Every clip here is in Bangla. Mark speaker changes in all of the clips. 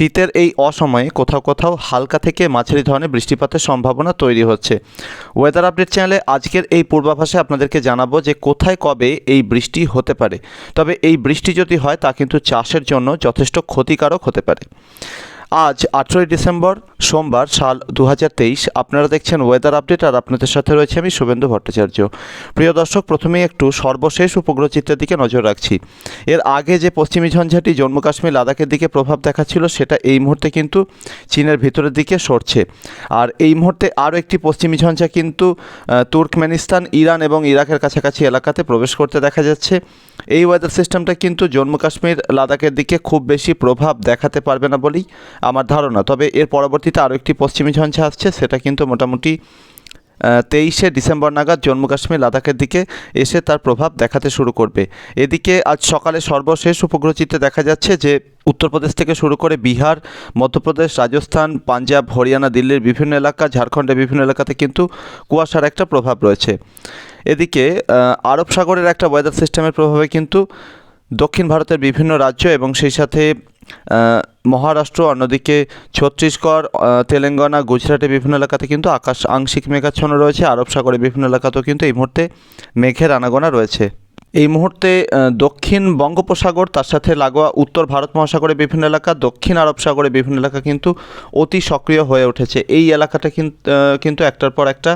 Speaker 1: শীতের এই অসময়ে কোথাও কোথাও হালকা থেকে মাঝারি ধরনের বৃষ্টিপাতের সম্ভাবনা তৈরি হচ্ছে। ওয়েদার আপডেট চ্যানেলে আজকের এই পূর্বাভাসে আপনাদেরকে জানাব যে কোথায় কবে এই বৃষ্টি হতে পারে। তবে এই বৃষ্টি যদি হয় তা কিন্তু চাষের জন্য যথেষ্ট ক্ষতিকারক হতে পারে। আজ আঠেরোই ডিসেম্বর সোমবার সাল দু হাজার তেইশ। আপনারা দেখছেন ওয়েদার আপডেট আর আপনাদের সাথে রয়েছে আমি শুভেন্দু ভট্টাচার্য। প্রিয় দর্শক, প্রথমেই একটু সর্বশেষ উপগ্রহ চিত্রের দিকে নজর রাখছি। এর আগে যে পশ্চিমী ঝঞ্ঝাটি জম্মু কাশ্মীর লাদাখের দিকে প্রভাব দেখাচ্ছিল, সেটা এই মুহূর্তে কিন্তু চীনের ভিতরের দিকে সরছে। আর এই মুহূর্তে আরও একটি পশ্চিমী ঝঞ্ঝা কিন্তু তুর্কমেনিস্তান, ইরান এবং ইরাকের কাছাকাছি এলাকাতে প্রবেশ করতে দেখা যাচ্ছে। এই ওয়েদার সিস্টেমটা কিন্তু জম্মু কাশ্মীর লাদাখের দিকে খুব বেশি প্রভাব দেখাতে পারবে না বলেই আমার ধারণা। তবে এর পরবর্তীতে আরও একটি পশ্চিমী ঝঞ্ঝা আসছে, সেটা কিন্তু মোটামুটি তেইশে ডিসেম্বর নাগাদ জম্মু কাশ্মীর লাদাখের দিকে এসে তার প্রভাব দেখাতে শুরু করবে। এদিকে আজ সকালে সর্বশেষ উপগ্রহ চিত্রে দেখা যাচ্ছে যে, উত্তরপ্রদেশ থেকে শুরু করে বিহার, মধ্যপ্রদেশ, রাজস্থান, পাঞ্জাব, হরিয়ানা, দিল্লির বিভিন্ন এলাকা, ঝাড়খণ্ডের বিভিন্ন এলাকাতে কিন্তু কুয়াশার একটা প্রভাব রয়েছে। এদিকে আরব সাগরের একটা ওয়েদার সিস্টেমের প্রভাবে কিন্তু দক্ষিণ ভারতের বিভিন্ন রাজ্য এবং সেই সাথে মহারাষ্ট্র, অন্যদিকে ছত্তিশগড় তেলেঙ্গানা গুজরাটের বিভিন্ন এলাকাতে কিন্তু আকাশ আংশিক মেঘাচ্ছন্ন রয়েছে। আরব সাগরের বিভিন্ন এলাকাতেও কিন্তু এই মুহূর্তে মেঘের আনাগোনা রয়েছে। এই মুহূর্তে দক্ষিণ বঙ্গোপসাগর, তার সাথে লাগোয়া উত্তর ভারত মহাসাগরের বিভিন্ন এলাকা, দক্ষিণ আরব সাগরের বিভিন্ন এলাকা কিন্তু অতি সক্রিয় হয়ে উঠেছে। এই এলাকাটা কিন্তু একটার পর একটা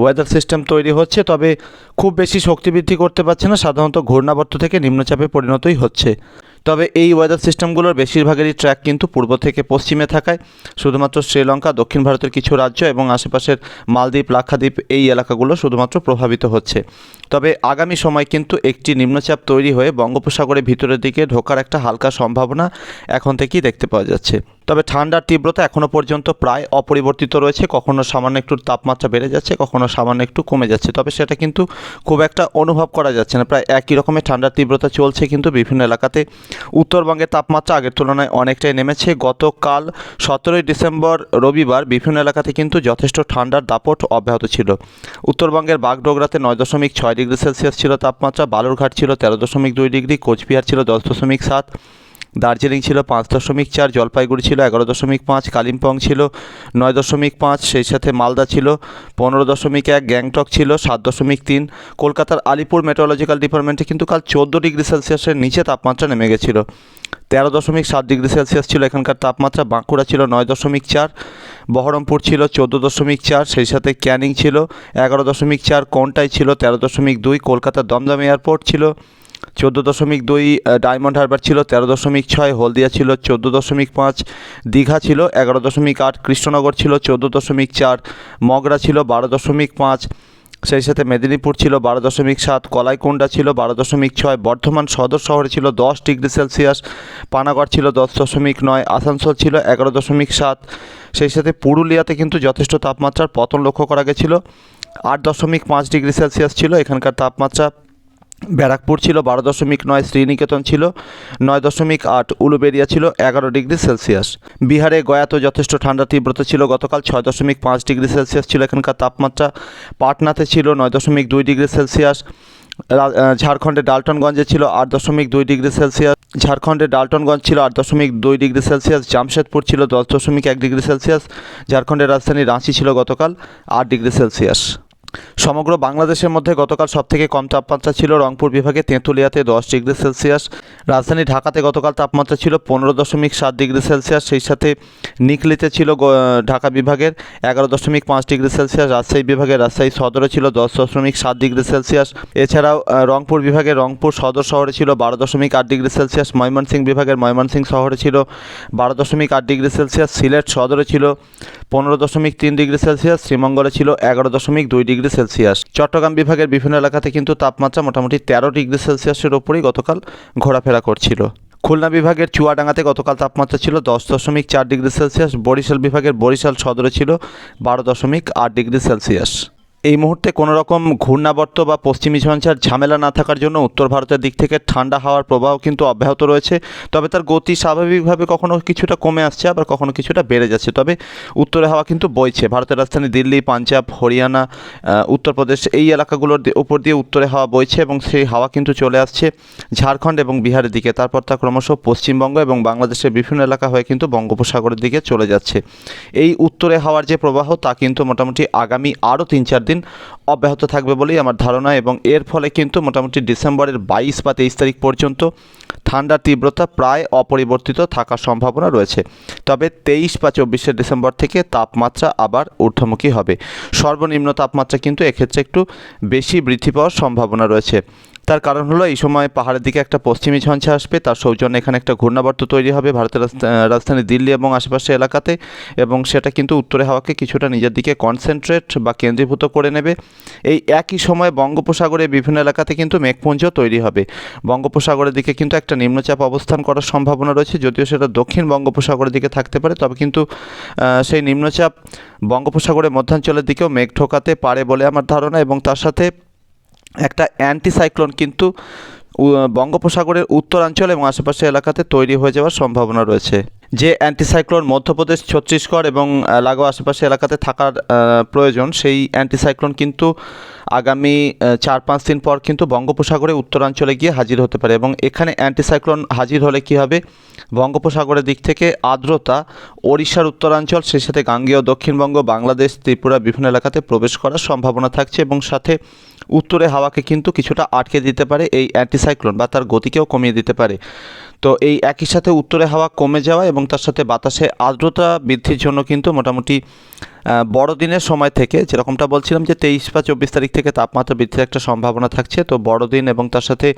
Speaker 1: ওয়েদার সিস্টেম তৈরি হচ্ছে, তবে খুব বেশি শক্তি বৃদ্ধি করতে পারছে না। সাধারণত ঘূর্ণাবর্ত থেকে নিম্নচাপে পরিণতই হচ্ছে। তবে এই ওয়েদার সিস্টেমগুলোর বেশিরভাগেরই ট্র্যাক কিন্তু পূর্ব থেকে পশ্চিমে থাকায়। শুধুমাত্র শ্রীলঙ্কা, দক্ষিণ ভারতের কিছু রাজ্য এবং আশেপাশের মালদ্বীপ, লাক্ষাদ্বীপ এই এলাকাগুলো শুধুমাত্র প্রভাবিত হচ্ছে। তবে আগামী সময় কিন্তু একটি নিম্নচাপ তৈরি হয়ে বঙ্গোপসাগরের ভিতরের দিকে ঢোকার একটা হালকা সম্ভাবনা এখন থেকেই দেখতে পাওয়া যাচ্ছে। তবে ঠান্ডার তীব্রতা এখনও পর্যন্ত প্রায় অপরিবর্তিত রয়েছে। কখনও সামান্য একটু তাপমাত্রা বেড়ে যাচ্ছে কখনও সামান্য একটু কমে যাচ্ছে। তবে সেটা কিন্তু খুব একটা অনুভব করা যাচ্ছে না। প্রায় একই রকমের ঠান্ডার তীব্রতা চলছে কিন্তু বিভিন্ন এলাকাতে। উত্তরবঙ্গের তাপমাত্রা আগের তুলনায় অনেকটাই নেমেছে। গতকাল সতেরোই ডিসেম্বর রবিবার বিভিন্ন এলাকাতে কিন্তু যথেষ্ট ঠান্ডার দাপট অব্যাহত ছিল। উত্তরবঙ্গের বাগডোগরাতে নয় দশমিক ছয় ডিগ্রি সেলসিয়াস ছিল তাপমাত্রা, বালুরঘাট ছিল তেরো দশমিক দুই ডিগ্রি, কোচবিহার ছিল দশ দশমিক সাত, দার্জিলিং ছিল পাঁচ দশমিক চার, জলপাইগুড়ি ছিল এগারো দশমিক পাঁচ, কালিম্পং ছিল নয় দশমিক পাঁচ, সেই সাথে মালদা ছিল পনেরো দশমিক এক, গ্যাংটক ছিল সাত দশমিক তিন। কলকাতার আলিপুর মেট্রোলজিক্যাল ডিপার্টমেন্টে কিন্তু কাল চোদ্দ ডিগ্রি সেলসিয়াসের নিচে তাপমাত্রা নেমে গেছিল। তেরো দশমিক সাত ডিগ্রি সেলসিয়াস ছিল এখানকার তাপমাত্রা, বাঁকুড়া ছিল নয় দশমিক চার, বহরমপুর ছিল চোদ্দ দশমিক চার, সেই সাথে ক্যানিং ছিল এগারো দশমিক চার, কোনটাই ছিল তেরো দশমিক দুই, কলকাতার দমদম এয়ারপোর্ট ছিল চোদ্দ দশমিক দুই ডায়মন্ড হারবার ছিল তেরো দশমিক ছয়, হলদিয়া ছিল চোদ্দ দশমিক পাঁচ, দীঘা ছিল এগারো দশমিক আট, কৃষ্ণনগর ছিল চোদ্দ দশমিক চার, মগরা ছিল বারো দশমিক পাঁচ সেই সাথে মেদিনীপুর ছিল বারো দশমিক সাত, কলাইকুণ্ডা ছিল বারো দশমিক ছয়, বর্ধমান সদর শহরে ছিল দশ ডিগ্রি সেলসিয়াস, পানাগড় ছিল দশ দশমিক নয়, আসানসোল ছিল এগারো দশমিক সাত। সেই সাথে পুরুলিয়াতে কিন্তু যথেষ্ট তাপমাত্রার পতন লক্ষ্য করা গেছিল। আট দশমিক পাঁচ ডিগ্রি সেলসিয়াস ছিল এখানকার তাপমাত্রা। ব্যারাকপুর ছিল বারো দশমিক নয় শ্রীনিকেতন ছিল, নয় দশমিক আট উলুবেরিয়া ছিল, এগারো ডিগ্রি সেলসিয়াস। বিহারে গয়াতো যথেষ্ট ঠান্ডা তীব্রতা ছিল, গতকাল ছয় দশমিক পাঁচ ডিগ্রি সেলসিয়াস ছিল, এখানকার তাপমাত্রা পাটনাতে ছিল নয় দশমিক দুই ডিগ্রি সেলসিয়াস ঝাড়খণ্ডের ডালটনগঞ্জে ছিল আট দশমিক দুই ডিগ্রি সেলসিয়াস ঝাড়খণ্ডের ডালটনগঞ্জ ছিল আট দশমিক দুই ডিগ্রি সেলসিয়াস, জামশেদপুর ছিল দশ দশমিক এক ডিগ্রি সেলসিয়াস, ঝাড়খণ্ডের রাজধানী রাঁচি ছিল গতকাল আট ডিগ্রি সেলসিয়াস। সমগ্র বাংলাদেশের মধ্যে গতকাল সবথেকে কম তাপমাত্রা ছিল রংপুর বিভাগে তেঁতুলিয়াতে দশ ডিগ্রি সেলসিয়াস, রাজধানী ঢাকাতে গতকাল তাপমাত্রা ছিল পনেরো দশমিক সাত ডিগ্রি সেলসিয়াস, সেই সাথে নিকলিতে ছিল ঢাকা বিভাগের এগারো দশমিক পাঁচ ডিগ্রি সেলসিয়াস, রাজশাহী বিভাগের রাজশাহী সদরে ছিল দশ দশমিক সাত ডিগ্রি সেলসিয়াস। এছাড়াও রংপুর বিভাগের রংপুর সদর শহরে ছিল বারো দশমিক আট ডিগ্রি সেলসিয়াস, ময়মনসিংহ বিভাগের ময়মনসিংহ শহরে ছিল বারো দশমিক আট ডিগ্রি সেলসিয়াস, সিলেট সদরে ছিল পনেরো দশমিক তিন ডিগ্রি সেলসিয়াস, শ্রীমঙ্গলে ছিল এগারো দশমিক দুই ডিগ্রি সেলসিয়াস। চট্টগ্রাম বিভাগের বিভিন্ন এলাকাতে কিন্তু তাপমাত্রা মোটামুটি তেরো ডিগ্রি সেলসিয়াসের ওপরেই গতকাল ঘোরাফেরা করছিল। খুলনা বিভাগের চুয়াডাঙ্গাতে গতকাল তাপমাত্রা ছিল দশ দশমিক চার ডিগ্রি সেলসিয়াস। বরিশাল বিভাগের বরিশাল সদরে ছিল বারো দশমিক আট ডিগ্রি সেলসিয়াস। এই মুহূর্তে কোনো রকম ঘূর্ণাবর্ত বা পশ্চিমী ঝঞ্ঝার ঝামেলা না থাকার জন্য উত্তর ভারতের দিক থেকে ঠান্ডা হাওয়ার প্রবাহ কিন্তু অব্যাহত রয়েছে। তবে তার গতি স্বাভাবিকভাবে কখনো কিছুটা কমে আসছে, আবার কখনো কিছুটা বেড়ে যাচ্ছে। তবে উত্তরে হাওয়া কিন্তু বইছে। ভারতের রাজধানী দিল্লি, পাঞ্জাব, হরিয়ানা উত্তরপ্রদেশ এই এলাকাগুলোর উপর দিয়ে উত্তরে হাওয়া বইছে এবং সেই হাওয়া কিন্তু চলে আসছে ঝাড়খণ্ড এবং বিহারের দিকে। তারপর তা ক্রমশ পশ্চিমবঙ্গ এবং বাংলাদেশের বিভিন্ন এলাকা হয়ে কিন্তু বঙ্গোপসাগরের দিকে চলে যাচ্ছে। এই উত্তরে হাওয়ার যে প্রবাহ তা কিন্তু মোটামুটি আগামী আরও তিন চার দিন অব্যাহত থাকবে বলেই আমার ধারণা এবং এর ফলে কিন্তু মোটামুটি ডিসেম্বরের বাইশ বা তেইশ তারিখ পর্যন্ত ঠান্ডার তীব্রতা প্রায় অপরিবর্তিত থাকার সম্ভাবনা রয়েছে। তবে তেইশ বা চব্বিশে ডিসেম্বর থেকে তাপমাত্রা আবার ঊর্ধ্বমুখী হবে। সর্বনিম্ন তাপমাত্রা কিন্তু এক্ষেত্রে একটু বেশি বৃদ্ধি পাওয়ার সম্ভাবনা রয়েছে। তার কারণ হলো এই সময় পাহাড়ের দিকে একটা পশ্চিমী ঝঞ্ঝা আসবে, তার সৌজন্যে এখানে একটা ঘূর্ণাবর্ত তৈরি হবে ভারতের রাজধা- রাজধানী দিল্লি এবং আশেপাশে এলাকাতে এবং সেটা কিন্তু উত্তরে হাওয়াকে কিছুটা নিজের দিকে কনসেন্ট্রেট বা কেন্দ্রীভূত করে নেবে। এই একই সময়ে বঙ্গোপসাগরে বিভিন্ন এলাকাতে কিন্তু মেঘপুঞ্জ তৈরি হবে। বঙ্গোপসাগরের দিকে কিন্তু একটা নিম্নচাপ অবস্থান করার সম্ভাবনা রয়েছে, যদিও সেটা দক্ষিণ বঙ্গোপসাগরের দিকে থাকতে পারে, তবে কিন্তু সেই নিম্নচাপ বঙ্গোপসাগরের মধ্যাঞ্চলের দিকেও মেঘ ঠোকাতে পারে বলে আমার ধারণা এবং তার সাথে একটা অ্যান্টিসাইক্লোন কিন্তু বঙ্গোপসাগরের উত্তরাঞ্চল এবং আশেপাশে এলাকাতে তৈরি হয়ে যাওয়ার সম্ভাবনা রয়েছে। যে অ্যান্টিসাইক্লোন মধ্যপ্রদেশ, ছত্তিশগড় এবং লাগোয়া আশেপাশে এলাকাতে থাকার প্রয়োজন, সেই অ্যান্টিসাইক্লোন কিন্তু আগামী চার পাঁচ দিন পর কিন্তু বঙ্গোপসাগরে উত্তরাঞ্চলে গিয়ে হাজির হতে পারে এবং এখানে অ্যান্টিসাইক্লোন হাজির হলে কি হবে? বঙ্গোপসাগরের দিক থেকে আর্দ্রতা ওড়িশার উত্তরাঞ্চল, সেই সাথে গাঙ্গেয় দক্ষিণবঙ্গ, বাংলাদেশ, ত্রিপুরা বিভিন্ন এলাকাতে প্রবেশ করার সম্ভাবনা থাকছে এবং সাথে উত্তরে হাওয়াকে কিন্তু কিছুটা আটকে দিতে পারে এই অ্যান্টিসাইক্লোন বা তার গতিকেও কমিয়ে দিতে পারে। তো এই একই সাথে উত্তরে হাওয়া কমে যাওয়া এবং তার সাথে বাতাসে আর্দ্রতা বৃদ্ধির জন্য কিন্তু মোটামুটি বড়দিনের সময় থেকে যেরকমটা বলছিলাম যে তেইশ বা চব্বিশ তারিখ থেকে তাপমাত্রা বৃদ্ধির একটা সম্ভাবনা থাকছে। তো বড়দিন এবং তার সাথে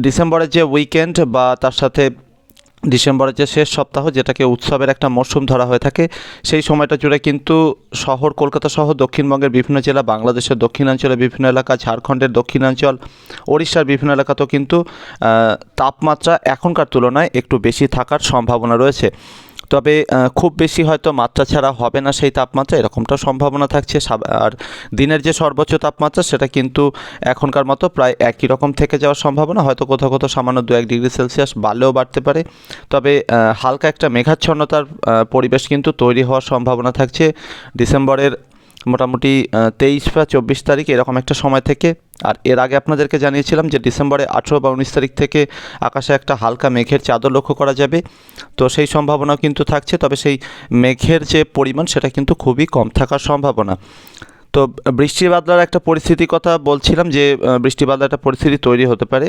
Speaker 1: ডিসেম্বরের যে উইকেন্ড বা তার সাথে ডিসেম্বরের যে শেষ সপ্তাহ, যেটাকে উৎসবের একটা মরশুম ধরা হয়ে থাকে, সেই সময়টা জুড়ে কিন্তু শহর কলকাতা সহ দক্ষিণবঙ্গের বিভিন্ন জেলা, বাংলাদেশের দক্ষিণাঞ্চলের বিভিন্ন এলাকা, ঝাড়খণ্ডের দক্ষিণাঞ্চল, ওড়িশার বিভিন্ন এলাকাতেও কিন্তু তাপমাত্রা এখনকার তুলনায় একটু বেশি থাকার সম্ভাবনা রয়েছে। তবে খুব বেশি হয়তো মাত্রা ছাড়া হবে না সেই তাপমাত্রা এরকমটা সম্ভাবনা থাকছে। আর দিনের যে সর্বোচ্চ তাপমাত্রা, সেটা কিন্তু এখনকার মতো প্রায় একই রকম থেকে যাওয়ার সম্ভাবনা। হয়তো কোথাও কোথাও সামান্য দু এক ডিগ্রি সেলসিয়াস বাড়লেও বাড়তে পারে। তবে হালকা একটা মেঘাচ্ছন্নতার পরিবেশ কিন্তু তৈরি হওয়ার সম্ভাবনা থাকছে। ডিসেম্বরের মোটামুটি তেইশ বা চব্বিশ তারিখ এরকম একটা সময় থেকে। আর এর আগে আপনাদেরকে জানিয়েছিলাম যে ডিসেম্বরে আঠেরো বা উনিশ তারিখ থেকে আকাশে একটা হালকা মেঘের চাদর লক্ষ্য করা যাবে। তো সেই সম্ভাবনাও কিন্তু থাকছে, তবে সেই মেঘের যে পরিমাণ সেটা কিন্তু খুবই কম থাকার সম্ভাবনা। তো বৃষ্টি বাদলার একটা পরিস্থিতির কথা বলছিলাম যে বৃষ্টি বাদলার একটা পরিস্থিতি তৈরি হতে পারে।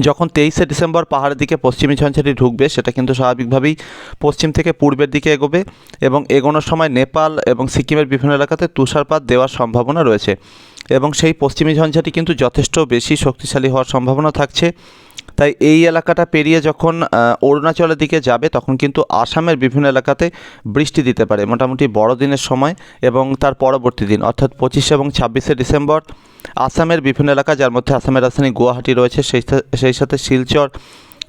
Speaker 1: যখন তেইশে ডিসেম্বর পাহাড়ের দিকে পশ্চিমী ঝঞ্ঝাটি ঢুকবে, সেটা কিন্তু স্বাভাবিকভাবেই পশ্চিম থেকে পূর্বের দিকে এগোবে এবং এগোনোর সময় নেপাল এবং সিকিমের বিভিন্ন এলাকাতে তুষারপাত দেওয়ার সম্ভাবনা রয়েছে। এবং সেই পশ্চিমী ঝঞ্ঝাটি কিন্তু যথেষ্ট বেশি শক্তিশালী হওয়ার সম্ভাবনা থাকছে। তাই এই এলাকাটা পেরিয়ে যখন অরুণাচলের দিকে যাবে, তখন কিন্তু আসামের বিভিন্ন এলাকাতে বৃষ্টি দিতে পারে। মোটামুটি বড়দিনের সময় এবং তার পরবর্তী দিন, অর্থাৎ পঁচিশে এবং ছাব্বিশে ডিসেম্বর, আসামের বিভিন্ন এলাকা, যার মধ্যে আসামের রাজধানী গুয়াহাটি রয়েছে, সেই সেই সাথে শিলচর,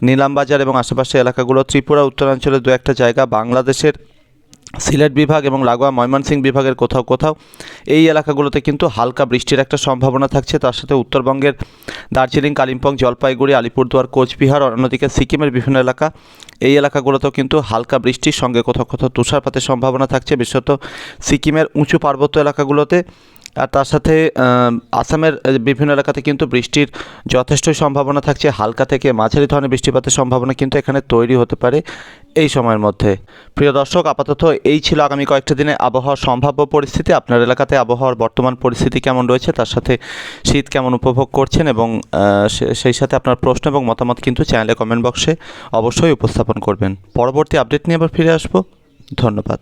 Speaker 1: নিলামবাজার এবং আশেপাশের এলাকাগুলো, ত্রিপুরা, উত্তরাঞ্চলের দু একটা জায়গা, বাংলাদেশের সিলেট বিভাগ এবং লাগোয়া ময়মনসিংহ বিভাগের কোথাও কোথাও এই এলাকাগুলোতে কিন্তু হালকা বৃষ্টির একটা সম্ভাবনা থাকছে। তার সাথে উত্তরবঙ্গের দার্জিলিং, কালিম্পং, জলপাইগুড়ি, আলিপুরদুয়ার, কোচবিহার, অন্যদিকে সিকিমের বিভিন্ন এলাকা, এই এলাকাগুলোতেও কিন্তু হালকা বৃষ্টির সঙ্গে কোথাও কোথাও তুষারপাতের সম্ভাবনা থাকছে, বিশেষত সিকিমের উঁচু পার্বত্য এলাকাগুলোতে। আর তার সাথে আসামের বিভিন্ন এলাকাতে কিন্তু বৃষ্টির যথেষ্টই সম্ভাবনা থাকছে। হালকা থেকে মাঝারি ধরনের বৃষ্টিপাতের সম্ভাবনা কিন্তু এখানে তৈরি হতে পারে। এই সময়ের মধ্যে। প্রিয় দর্শক, আপাতত এই ছিল আগামী কয়েকটা দিনে আবহাওয়ার সম্ভাব্য পরিস্থিতি। আপনার এলাকাতে আবহাওয়ার বর্তমান পরিস্থিতি কেমন রয়েছে, তার সাথে শীত কেমন উপভোগ করছেন এবং সেই সাথে আপনার প্রশ্ন এবং মতামত কিন্তু চ্যানেলে কমেন্ট বক্সে অবশ্যই উপস্থাপন করবেন। পরবর্তী আপডেট নিয়ে আবার ফিরে আসব। ধন্যবাদ।